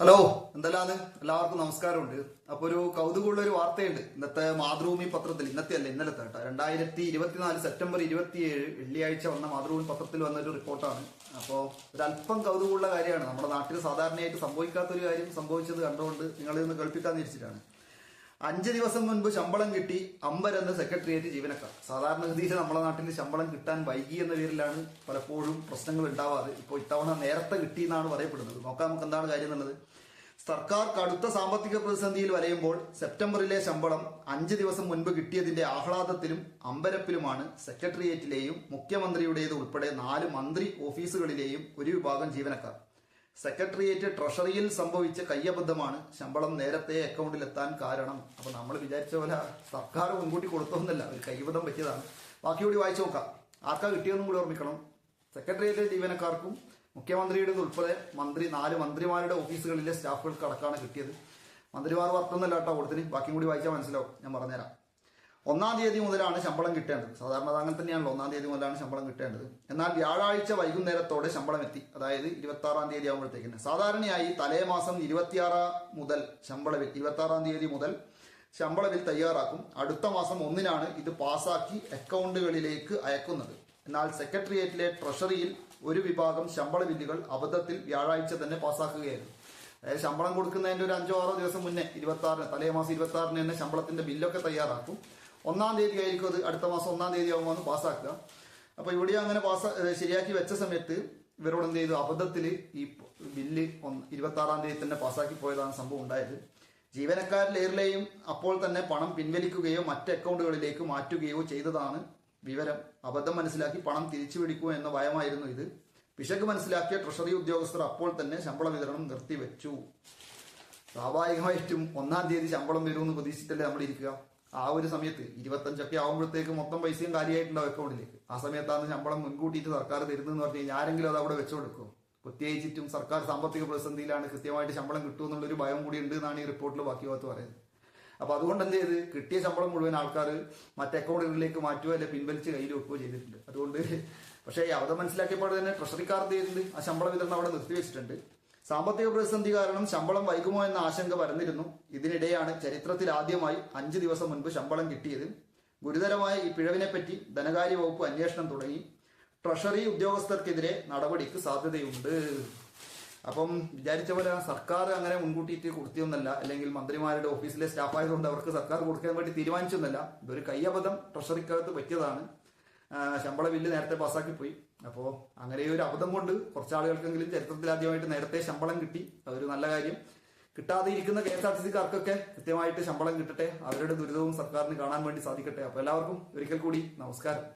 Hello എന്തെല്ലാന്ന്? എല്ലാവർക്കും നമസ്കാരമുണ്ട്. അപ്പൊ ഒരു കൗതുകമുള്ള ഒരു വാർത്തയുണ്ട്. ഇന്നത്തെ മാതൃഭൂമി പത്രത്തിൽ ഇന്നത്തെ അല്ല ഇന്നലത്തെ കേട്ടോ. രണ്ടായിരത്തി ഇരുപത്തിനാല് സെപ്റ്റംബർ ഇരുപത്തിയേഴ് വെള്ളിയാഴ്ച വന്ന മാതൃഭൂമി പത്രത്തിൽ വന്ന ഒരു റിപ്പോർട്ടാണ്. അപ്പോൾ ഒരല്പം കൗതുകമുള്ള കാര്യമാണ്. നമ്മുടെ നാട്ടിൽ സാധാരണയായിട്ട് സംഭവിക്കാത്തൊരു കാര്യം സംഭവിച്ചത് കണ്ടുകൊണ്ട് നിങ്ങളിൽ നിന്ന് കേൾപ്പിക്കാന്ന് വിരിച്ചിട്ടാണ് അഞ്ച് ദിവസം മുൻപ് ശമ്പളം കിട്ടി അമ്പരെന്ന സെക്രട്ടേറിയറ്റ് ജീവനക്കാർ. സാധാരണഗതിയിൽ നമ്മുടെ നാട്ടിൽ ശമ്പളം കിട്ടാൻ വൈകി എന്ന പേരിലാണ് പലപ്പോഴും പ്രശ്നങ്ങൾ ഉണ്ടാവാറ്. ഇപ്പോൾ ഇത്തവണ നേരത്തെ കിട്ടി എന്നാണ് പറയപ്പെടുന്നത്. നോക്കാം നമുക്ക് എന്താണ് കാര്യം എന്നുള്ളത്. സർക്കാർ കടുത്ത സാമ്പത്തിക പ്രതിസന്ധിയിൽ വലയുമ്പോൾ സെപ്റ്റംബറിലെ ശമ്പളം അഞ്ച് ദിവസം മുൻപ് കിട്ടിയതിന്റെ ആഹ്ലാദത്തിലും അമ്പരപ്പിലുമാണ് സെക്രട്ടേറിയറ്റിലെയും മുഖ്യമന്ത്രിയുടേത് ഉൾപ്പെടെ നാല് മന്ത്രി ഓഫീസുകളിലെയും ഒരു വിഭാഗം ജീവനക്കാർ. സെക്രട്ടേറിയറ്റ് ട്രഷറിയിൽ സംഭവിച്ച കയ്യബദ്ധമാണ് ശമ്പളം നേരത്തെ അക്കൗണ്ടിൽ എത്താൻ കാരണം. അപ്പൊ നമ്മൾ വിചാരിച്ച പോലെ സർക്കാർ മുൻകൂട്ടി കൊടുത്തോന്നല്ല ഒരു കയ്യബദ്ധം പറ്റിയതാണ്. ബാക്കി കൂടി വായിച്ചു നോക്കാം. ആർക്കാ കിട്ടിയെന്നും കൂടി ഓർമ്മിക്കണം. സെക്രട്ടേറിയറ്റ് ജീവനക്കാർക്കും മുഖ്യമന്ത്രിയുടെ ഉൾപ്പെടെ മന്ത്രി നാല് മന്ത്രിമാരുടെ ഓഫീസുകളിലെ സ്റ്റാഫുകൾക്ക് അടക്കമാണ് കിട്ടിയത്. മന്ത്രിമാർ വർക്കൊന്നല്ല കേട്ടോ കൊടുത്തിന്. ബാക്കിയും കൂടി വായിച്ചാൽ മനസ്സിലാവും. ഞാൻ പറഞ്ഞുതരാം. ഒന്നാം തീയതി മുതലാണ് ശമ്പളം കിട്ടേണ്ടത്. സാധാരണ അത് അങ്ങനെ തന്നെയാണല്ലോ. ഒന്നാം തീയതി മുതലാണ് ശമ്പളം കിട്ടേണ്ടത്. എന്നാൽ വ്യാഴാഴ്ച വൈകുന്നേരത്തോടെ ശമ്പളം എത്തി. അതായത് ഇരുപത്തി ആറാം തീയതി ആകുമ്പോഴത്തേക്കിന് സാധാരണയായി തലേ മാസം ഇരുപത്തിയാറാം മുതൽ ശമ്പളവിൽ ഇരുപത്തി ആറാം തീയതി മുതൽ ശമ്പള ബിൽ തയ്യാറാക്കും. അടുത്ത മാസം ഒന്നിനാണ് ഇത് പാസാക്കി അക്കൗണ്ടുകളിലേക്ക് അയക്കുന്നത്. എന്നാൽ സെക്രട്ടേറിയറ്റിലെ ട്രഷറിയിൽ ഒരു വിഭാഗം ശമ്പള ബില്ലുകൾ അബദ്ധത്തിൽ വ്യാഴാഴ്ച തന്നെ പാസാക്കുകയായിരുന്നു അതായത് ശമ്പളം കൊടുക്കുന്നതിന്റെ ഒരു അഞ്ചോ ആറോ ദിവസം മുന്നേ ഇരുപത്തി ആറിന് തലേ മാസം ഇരുപത്തി ആറിന് തന്നെ ശമ്പളത്തിന്റെ ബില്ലൊക്കെ തയ്യാറാക്കും. ഒന്നാം തീയതി ആയിരിക്കും അത് അടുത്ത മാസം ഒന്നാം തീയതി ആകുമ്പോൾ പാസ്സാക്കുക. അപ്പൊ ഇവിടെ അങ്ങനെ പാസ് ശരിയാക്കി വെച്ച സമയത്ത് ഇവരോട് എന്ത് ചെയ്തു? അബദ്ധത്തിൽ ഈ ബില്ല് ഇരുപത്തി ആറാം തീയതി തന്നെ പാസ്സാക്കി പോയതാണ് സംഭവം ഉണ്ടായത്. ജീവനക്കാരിലേറെയും അപ്പോൾ തന്നെ പണം പിൻവലിക്കുകയോ മറ്റ് അക്കൗണ്ടുകളിലേക്ക് മാറ്റുകയോ ചെയ്തതാണ് വിവരം. അബദ്ധം മനസ്സിലാക്കി പണം തിരിച്ചു പിടിക്കുക എന്ന ഭയമായിരുന്നു ഇത്. പിശക് മനസ്സിലാക്കിയ ട്രഷറി ഉദ്യോഗസ്ഥർ അപ്പോൾ തന്നെ ശമ്പള വിതരണം നിർത്തിവെച്ചു. സ്വാഭാവികമായിട്ടും ഒന്നാം തീയതി ശമ്പളം വരുമെന്ന് പ്രതീക്ഷിച്ചിട്ടല്ലേ നമ്മൾ ഇരിക്കുക? ആ ഒരു സമയത്ത് ഇരുപത്തഞ്ചൊക്കെ ആകുമ്പോഴത്തേക്ക് മൊത്തം പൈസയും കാര്യമായിട്ടുണ്ടാവും അക്കൗണ്ടിലേക്ക്. ആ സമയത്താണ് ശമ്പളം മുൻകൂട്ടിയിട്ട് സർക്കാർ തരുന്നതെന്ന് പറഞ്ഞു കഴിഞ്ഞാൽ ആരെങ്കിലും അത് അവിടെ വെച്ചുകൊടുക്കും. പ്രത്യേകിച്ചിട്ടും സർക്കാർ സാമ്പത്തിക പ്രതിസന്ധിയിലാണ് കൃത്യമായിട്ട് ശമ്പളം കിട്ടുമെന്നുള്ളൊരു ഭയം കൂടി ഉണ്ട് എന്നാണ് ഈ റിപ്പോർട്ടിൽ ബാക്കി ഭാഗത്ത് പറയുന്നത്. അപ്പൊ അതുകൊണ്ട് എന്ത് ചെയ്ത്? കിട്ടിയ ശമ്പളം മുഴുവൻ ആൾക്കാർ മറ്റ് അക്കൗണ്ടുകളിലേക്ക് മാറ്റുകയോ അല്ലെ പിൻവലിച്ച് കയ്യിൽ വെക്കുകയോ ചെയ്തിട്ടുണ്ട്. അതുകൊണ്ട് പക്ഷേ അവിടെ മനസ്സിലാക്കിയപ്പോൾ തന്നെ ട്രഷറിക്കാർ എന്ത് ചെയ്തിട്ടുണ്ട്? ആ ശമ്പള വിതരണം അവിടെ നിർത്തിവെച്ചിട്ടുണ്ട്. സാമ്പത്തിക പ്രതിസന്ധി കാരണം ശമ്പളം വൈകുമോ എന്ന ആശങ്ക പരന്നിരുന്നു. ഇതിനിടെയാണ് ചരിത്രത്തിൽ ആദ്യമായി അഞ്ച് ദിവസം മുൻപ് ശമ്പളം കിട്ടിയത്. ഗുരുതരമായ ഈ പിഴവിനെ പറ്റി ധനകാര്യ വകുപ്പ് അന്വേഷണം തുടങ്ങി. ട്രഷറി ഉദ്യോഗസ്ഥർക്കെതിരെ നടപടിക്ക് സാധ്യതയുണ്ട്. അപ്പം വിചാരിച്ച പോലെ സർക്കാർ അങ്ങനെ മുൻകൂട്ടിയിട്ട് കൊടുത്തിയൊന്നല്ല അല്ലെങ്കിൽ മന്ത്രിമാരുടെ ഓഫീസിലെ സ്റ്റാഫ് ആയതുകൊണ്ട് അവർക്ക് സർക്കാർ കൊടുക്കാൻ വേണ്ടി തീരുമാനിച്ചൊന്നല്ല ഇതൊരു കയ്യബദ്ധം ട്രഷറിക്കകത്ത് പറ്റിയതാണ്. ശമ്പള ബില്ല് നേരത്തെ പാസ്സാക്കി പോയി. അപ്പോൾ അങ്ങനെ ഒരു അബദ്ധം കൊണ്ട് കുറച്ച് ആളുകൾക്കെങ്കിലും ചരിത്രത്തിൽ ആദ്യമായിട്ട് നേരത്തെ ശമ്പളം കിട്ടി. അതൊരു നല്ല കാര്യം. കിട്ടാതെ ഇരിക്കുന്ന കെ എസ് ആർ ടി സിക്കാർക്കൊക്കെ കൃത്യമായിട്ട് ശമ്പളം കിട്ടട്ടെ. അവരുടെ ദുരിതവും സർക്കാരിന് കാണാൻ വേണ്ടി സാധിക്കട്ടെ. അപ്പോൾ എല്ലാവർക്കും ഒരിക്കൽ കൂടി നമസ്കാരം.